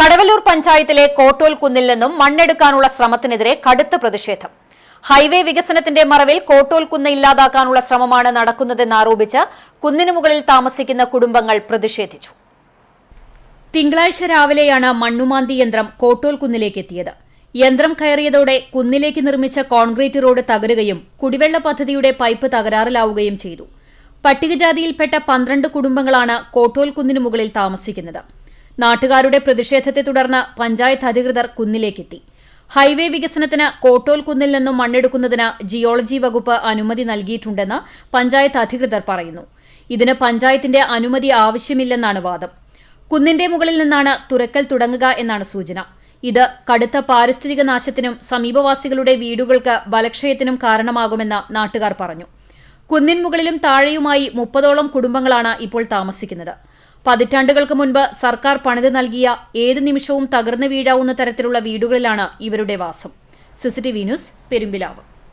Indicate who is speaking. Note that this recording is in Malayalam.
Speaker 1: കടവല്ലൂർ പഞ്ചായത്തിലെ കോട്ടോൽ കുന്നിൽ നിന്നും മണ്ണെടുക്കാനുള്ള ശ്രമത്തിനെതിരെ കടുത്ത പ്രതിഷേധം. ഹൈവേ വികസനത്തിന്റെ മറവിൽ കോട്ടോൽ കുന്ന് ഇല്ലാതാക്കാനുള്ള ശ്രമമാണ് നടക്കുന്നതെന്നാരോപിച്ച് കുന്നിനു മുകളിൽ താമസിക്കുന്ന കുടുംബങ്ങൾ പ്രതിഷേധിച്ചു. തിങ്കളാഴ്ച രാവിലെയാണ് മണ്ണുമാന്തി യന്ത്രം കോട്ടോൽ കുന്നിലേക്ക് എത്തിയത് യന്ത്രം കയറിയതോടെ കുന്നിലേക്ക് നിർമ്മിച്ച കോൺക്രീറ്റ് റോഡ് തകരുകയും കുടിവെള്ള പദ്ധതിയുടെ പൈപ്പ് തകരാറിലാവുകയും ചെയ്തു. പട്ടികജാതിയിൽപ്പെട്ട പന്ത്രണ്ട് കുടുംബങ്ങളാണ് കോട്ടോൽ കുന്നിനു മുകളിൽ താമസിക്കുന്നത്. നാട്ടുകാരുടെ പ്രതിഷേധത്തെ തുടർന്ന് പഞ്ചായത്ത് അധികൃതർ കുന്നിലേക്കെത്തി. ഹൈവേ വികസനത്തിന് കോട്ടോൽ കുന്നിൽ നിന്നും മണ്ണെടുക്കുന്നതിന് ജിയോളജി വകുപ്പ് അനുമതി നൽകിയിട്ടുണ്ടെന്ന് പഞ്ചായത്ത് അധികൃതർ പറയുന്നു. ഇതിന് പഞ്ചായത്തിന്റെ അനുമതി ആവശ്യമില്ലെന്നാണ് വാദം. കുന്നിന്റെ മുകളിൽ നിന്നാണ് തുറക്കൽ തുടങ്ങുക എന്നാണ് സൂചന. ഇത് കടുത്ത പാരിസ്ഥിതിക നാശത്തിനും സമീപവാസികളുടെ വീടുകൾക്ക് ബലക്ഷയത്തിനും കാരണമാകുമെന്ന് നാട്ടുകാർ പറഞ്ഞു. കുന്നിൻ മുകളിലും താഴെയുമായി മുപ്പതോളം കുടുംബങ്ങളാണ് ഇപ്പോൾ താമസിക്കുന്നത്. പതിറ്റാണ്ടുകൾക്ക് മുൻപ് സർക്കാർ പണിത് നൽകിയ ഏത് നിമിഷവും തകർന്നു വീഴാവുന്ന തരത്തിലുള്ള വീടുകളിലാണ് ഇവരുടെ വാസം. CCTV news Perumpilavu.